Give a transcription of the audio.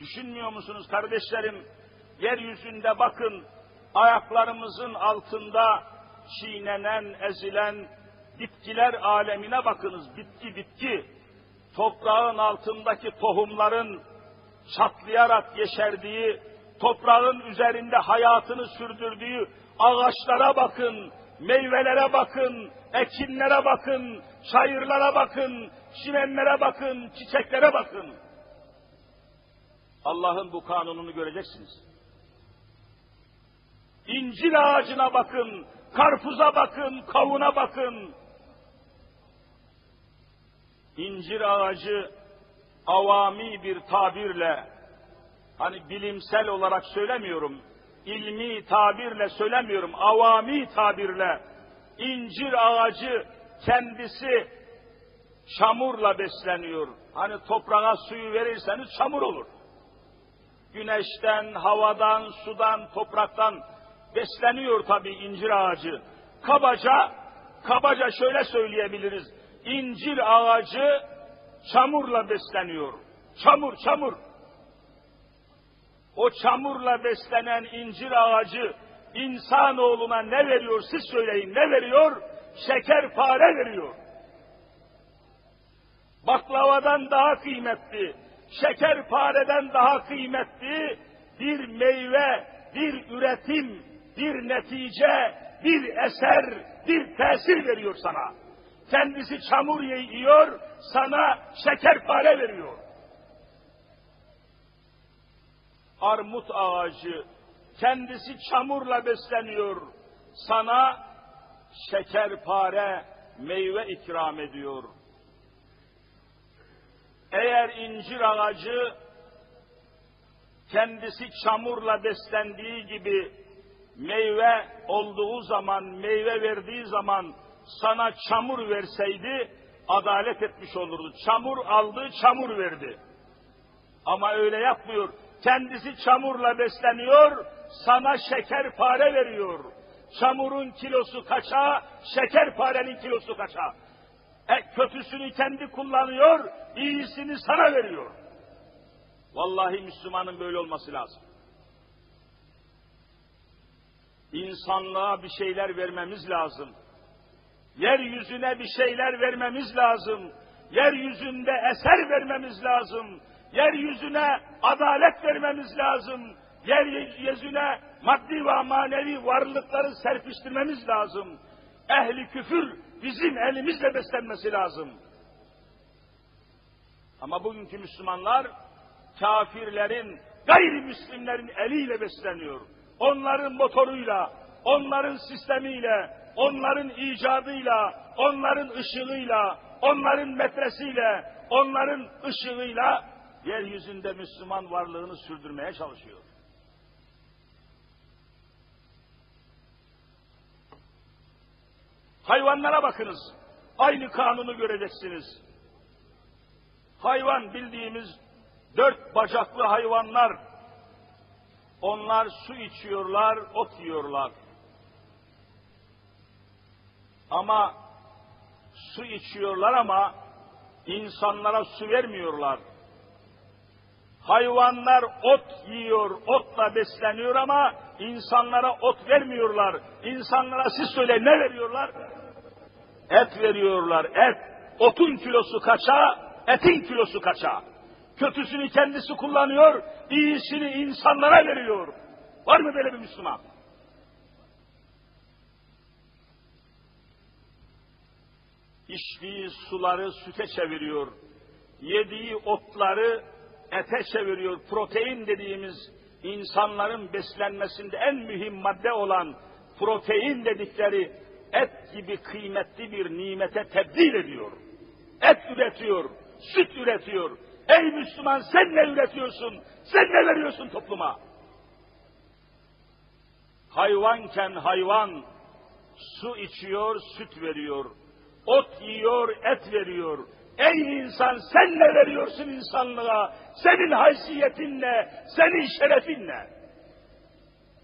Düşünmüyor musunuz kardeşlerim? Yeryüzünde bakın, ayaklarımızın altında çiğnenen, ezilen bitkiler alemine bakınız. Bitki bitki. Toprağın altındaki tohumların çatlayarak yeşerdiği, toprağın üzerinde hayatını sürdürdüğü ağaçlara bakın, meyvelere bakın, ekinlere bakın, çayırlara bakın, çimenlere bakın, çiçeklere bakın. Allah'ın bu kanununu göreceksiniz. İncir ağacına bakın, karpuza bakın, kavuna bakın. İncir ağacı avami bir tabirle, hani bilimsel olarak söylemiyorum, ilmi tabirle söylemiyorum, avami tabirle, incir ağacı kendisi çamurla besleniyor. Hani toprağa suyu verirseniz çamur olur. Güneşten, havadan, sudan, topraktan besleniyor tabi incir ağacı. Kabaca, kabaca şöyle söyleyebiliriz. İncir ağacı çamurla besleniyor. Çamur, çamur. O çamurla beslenen incir ağacı insanoğluna ne veriyor siz söyleyin ne veriyor? Şekerpare veriyor. Baklavadan daha kıymetli, şekerpareden daha kıymetli bir meyve, bir üretim, bir netice, bir eser, bir tesir veriyor sana. Kendisi çamur yiyor, sana şekerpare veriyor. Armut ağacı kendisi çamurla besleniyor, sana şekerpare meyve ikram ediyor. Eğer incir ağacı kendisi çamurla beslendiği gibi meyve olduğu zaman, meyve verdiği zaman sana çamur verseydi adalet etmiş olurdu. Çamur aldı, çamur verdi. Ama öyle yapmıyor. Kendisi çamurla besleniyor, sana şekerpare veriyor. Çamurun kilosu kaça, şekerparenin kilosu kaça. E, kötüsünü kendi kullanıyor, iyisini sana veriyor. Vallahi Müslümanın böyle olması lazım. İnsanlığa bir şeyler vermemiz lazım. Yeryüzüne bir şeyler vermemiz lazım. Yeryüzünde eser vermemiz lazım. Yeryüzüne adalet vermemiz lazım. Yeryüzüne maddi ve manevi varlıkları serpiştirmemiz lazım. Ehli küfür bizim elimizle beslenmesi lazım. Ama bugünkü Müslümanlar kafirlerin, gayrimüslimlerin eliyle besleniyor. Onların motoruyla, onların sistemiyle, onların icadıyla, onların ışığıyla, onların metresiyle, onların ışığıyla yeryüzünde Müslüman varlığını sürdürmeye çalışıyor. Hayvanlara bakınız. Aynı kanunu göreceksiniz. Hayvan bildiğimiz dört bacaklı hayvanlar. Onlar su içiyorlar, ot yiyorlar. Ama su içiyorlar ama insanlara su vermiyorlar. Hayvanlar ot yiyor, otla besleniyor ama insanlara ot vermiyorlar. İnsanlara siz söyle ne veriyorlar? Et veriyorlar, et. Otun kilosu kaça, etin kilosu kaça. Kötüsünü kendisi kullanıyor, iyisini insanlara veriyor. Var mı böyle bir Müslüman? İçtiği suları süte çeviriyor. Yediği otları ete çeviriyor. Protein dediğimiz insanların beslenmesinde en mühim madde olan protein dedikleri et gibi kıymetli bir nimete tebdil ediyor. Et üretiyor, süt üretiyor. Ey Müslüman sen ne üretiyorsun? Sen ne veriyorsun topluma? Hayvanken hayvan su içiyor, süt veriyor. Ot yiyor, et veriyor. Ey insan sen ne veriyorsun insanlığa? Senin haysiyetin ne? Senin şerefin ne?